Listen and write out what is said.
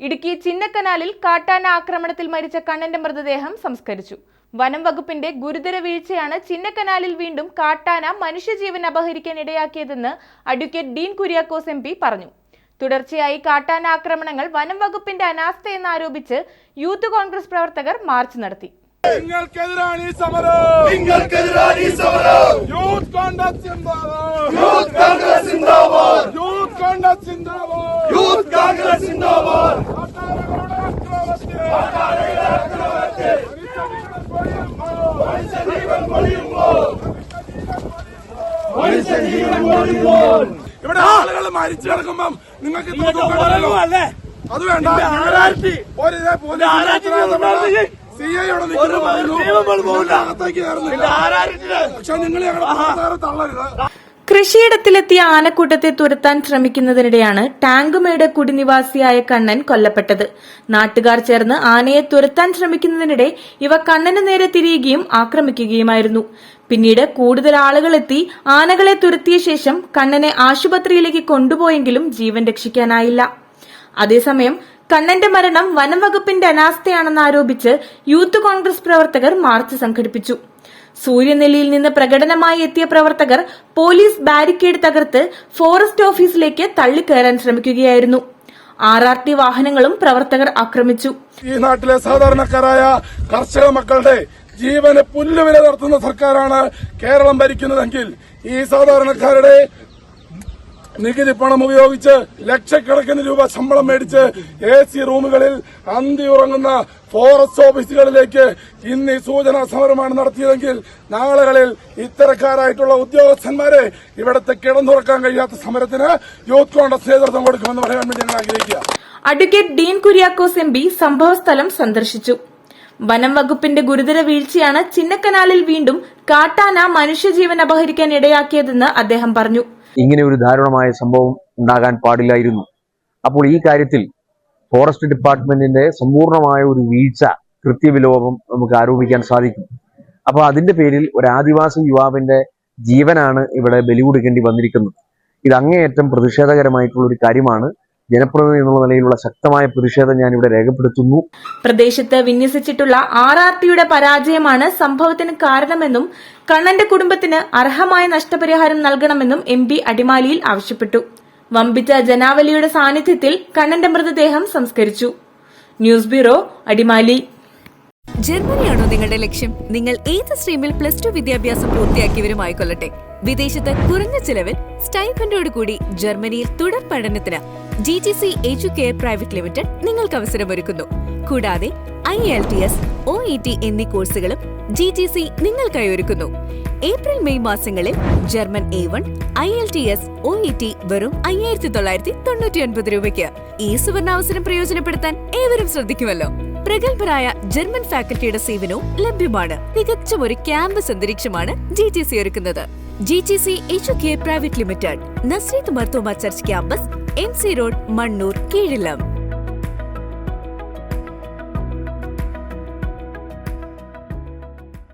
ഇടുക്കി ചിന്നക്കനാലിൽ കാട്ടാന ആക്രമണത്തിൽ മരിച്ച കണ്ണന്റെ മൃതദേഹം സംസ്കരിച്ചു. വനം വകുപ്പിന്റെ ഗുരുതര വീഴ്ചയാണ് ചിന്നക്കനാലിൽ വീണ്ടും കാട്ടാന മനുഷ്യജീവൻ അപഹരിക്കാൻ ഇടയാക്കിയതെന്ന് അഡ്വക്കേറ്റ് ഡീൻ കുര്യാക്കോസ് എം പറഞ്ഞു. തുടർച്ചയായി കാട്ടാന ആക്രമണങ്ങൾ വനം വകുപ്പിന്റെ അനാസ്ഥയെന്നാരോപിച്ച് യൂത്ത് കോൺഗ്രസ് പ്രവർത്തകർ മാർച്ച് നടത്തി. നിങ്ങൾക്കെതിരാണ് ഈ സമരം. നിങ്ങൾക്കെതിരാണ് ഈ സമരം. Youth Congress youth Congress youth Congress സിന്ദാബാദ് യൂത്ത് കോൺഗ്രസ് സിന്ദാബാദ് കാട്ടാനകളുടെ അക്രമത്തെ മനുഷ്യജീവൻ പൊഴിയുമ്പോൾ മനുഷ്യജീവൻ പൊഴിയുമ്പോൾ ഇവിടെ ആളുകൾ മരിച്ചു കിടക്കുമ്പം നിങ്ങൾക്ക്. അത് വേണ്ട. സി ഐ ഇവിടെ നിൽക്കുന്നു പക്ഷെ നിങ്ങൾ ഞങ്ങളുടെ തള്ളരുത്. കൃഷിയിടത്തിലെത്തിയ ആനക്കൂട്ടത്തെ തുരത്താൻ ശ്രമിക്കുന്നതിനിടെയാണ് ടാങ്കുമേട് കുടിനിവാസിയായ കണ്ണൻ കൊല്ലപ്പെട്ടത്. നാട്ടുകാർ ചേർന്ന് ആനയെ തുരത്താൻ ശ്രമിക്കുന്നതിനിടെ ഇവ കണ്ണന് നേരെ തിരിയുകയും ആക്രമിക്കുകയുമായിരുന്നു. പിന്നീട് കൂടുതൽ ആളുകളെത്തി ആനകളെ തുരത്തിയ ശേഷം കണ്ണനെ ആശുപത്രിയിലേക്ക് കൊണ്ടുപോയെങ്കിലും ജീവൻ രക്ഷിക്കാനായില്ല. അതേസമയം കണ്ണന്റെ മരണം വനംവകുപ്പിന്റെ അനാസ്ഥയാണെന്ന് ആരോപിച്ച് യൂത്ത് കോൺഗ്രസ് പ്രവർത്തകർ മാർച്ച് സംഘടിപ്പിച്ചു. സൂര്യനെല്ലിയിൽ നിന്ന് പ്രകടനമായി എത്തിയ പ്രവർത്തകർ പോലീസ് ബാരിക്കേഡ് തകർത്ത് ഫോറസ്റ്റ് ഓഫീസിലേക്ക് തള്ളിക്കയറാൻ ശ്രമിക്കുകയായിരുന്നു. ആർ ആർ ടി വാഹനങ്ങളും പ്രവർത്തകർ ആക്രമിച്ചു. ഈ നാട്ടിലെ സാധാരണക്കാരായ കർഷക മക്കളുടെ ജീവന് പുല്ലുവില നടത്തുന്ന സർക്കാരാണ് കേരളം ഭരിക്കുന്നതെങ്കിൽ ഈ സാധാരണക്കാരുടെ നികുതി പണം ഉപയോഗിച്ച് ലക്ഷക്കണക്കിന് രൂപ ശമ്പളം മേടിച്ച് എ സി റൂമുകളിൽ അന്തി ഉറങ്ങുന്ന ഫോറസ്റ്റ് ഓഫീസുകളിലേക്ക് ഇന്ന് ഈ സൂചനാ സമരമാണ് നടത്തിയതെങ്കിൽ നാളുകളിൽ ഇത്തരക്കാരായിട്ടുള്ള ഉദ്യോഗസ്ഥന്മാരെ ഇവിടത്തെ കിടന്നുറക്കാൻ കഴിയാത്ത സമരത്തിന് യൂത്ത് കോൺഗ്രസ് നേതൃത്വം കൊടുക്കുമെന്ന് പറയാൻ വേണ്ടി ഞങ്ങൾ ആഗ്രഹിക്കുക. Advocate Dean Kuriakose M P സംഭവസ്ഥലം സന്ദർശിച്ചു. വനം വകുപ്പിന്റെ ഗുരുതര വീഴ്ചയാണ് ചിന്നക്കനാലിൽ വീണ്ടും കാട്ടാന മനുഷ്യജീവൻ അപഹരിക്കാൻ ഇടയാക്കിയതെന്ന് അദ്ദേഹം പറഞ്ഞു. ഇങ്ങനെ ഒരു ദാരുണമായ സംഭവം ഉണ്ടാകാൻ പാടില്ലായിരുന്നു. അപ്പോൾ ഈ കാര്യത്തിൽ ഫോറസ്റ്റ് ഡിപ്പാർട്ട്മെന്റിന്റെ സമ്പൂർണമായ ഒരു വീഴ്ച കൃത്യവിലോപം നമുക്ക് ആരോപിക്കാൻ സാധിക്കും. അപ്പോൾ അതിന്റെ പേരിൽ ഒരു ആദിവാസി യുവാവിന്റെ ജീവനാണ് ഇവിടെ ബലി കൊടുക്കേണ്ടി വന്നിരിക്കുന്നത്. ഇത് അങ്ങേയറ്റം പ്രതിഷേധകരമായിട്ടുള്ള ഒരു കാര്യമാണ്. ജനപ്രതിനിധി എന്നുള്ള നിലയിലുള്ള ശക്തമായ പ്രതിഷേധം ഞാൻ ഇവിടെ രേഖപ്പെടുത്തുന്നു. പ്രദേശത്ത് വിന്യസിച്ചിട്ടുള്ള ആർ ആർ ടിയുടെ പരാജയമാണ് സംഭവത്തിന് കാരണമെന്നും കണ്ണന്റെ കുടുംബത്തിന് അർഹമായ നഷ്ടപരിഹാരം നൽകണമെന്നും എം പി അടിമാലിയിൽ ആവശ്യപ്പെട്ടു. വമ്പിച്ച ജനാവലിയുടെ സാന്നിധ്യത്തിൽ കണ്ണന്റെ മൃതദേഹം സംസ്കരിച്ചു. News bureau Adimali. ജർമ്മനിയാണോ നിങ്ങളുടെ ലക്ഷ്യം? നിങ്ങൾ ഏത് സ്ട്രീമിൽ പ്ലസ് ടു വിദ്യാഭ്യാസം പൂർത്തിയാക്കിയവരുമായിക്കൊള്ളട്ടെ? വിദേശത്ത് കുറഞ്ഞ ചിലവിൽ സ്റ്റൈഫൻഡോട് കൂടി ജർമ്മനിയിൽ തുടർ പഠനത്തിന് G T C Educare private limited നിങ്ങൾക്ക് അവസരമൊരുക്കുന്നു. കൂടാതെ I L T S O E T എന്നീ കോഴ്സുകളും ജി ടി സി നിങ്ങൾക്കായി ഒരുക്കുന്നു. ഏപ്രിൽ മെയ് മാസങ്ങളിൽ German A one I L T S O E T വെറും അയ്യായിരത്തി തൊള്ളായിരത്തി തൊണ്ണൂറ്റി ഒൻപത് രൂപയ്ക്ക് ഈ സുവർണാവസരം പ്രയോജനപ്പെടുത്താൻ ഏവരും ശ്രദ്ധിക്കുമല്ലോ. പ്രഗത്ഭരായ ജർമ്മൻ ഫാക്കൽറ്റിയുടെ സേവനവും ലഭ്യമാണ്. തികച്ചും ഒരു ക്യാമ്പസ് അന്തരീക്ഷമാണ് ജി ടി സി ഒരുക്കുന്നത്. G T C H K private limited Nasreeth Marthoma church campus M C road Mannoor Keezhillam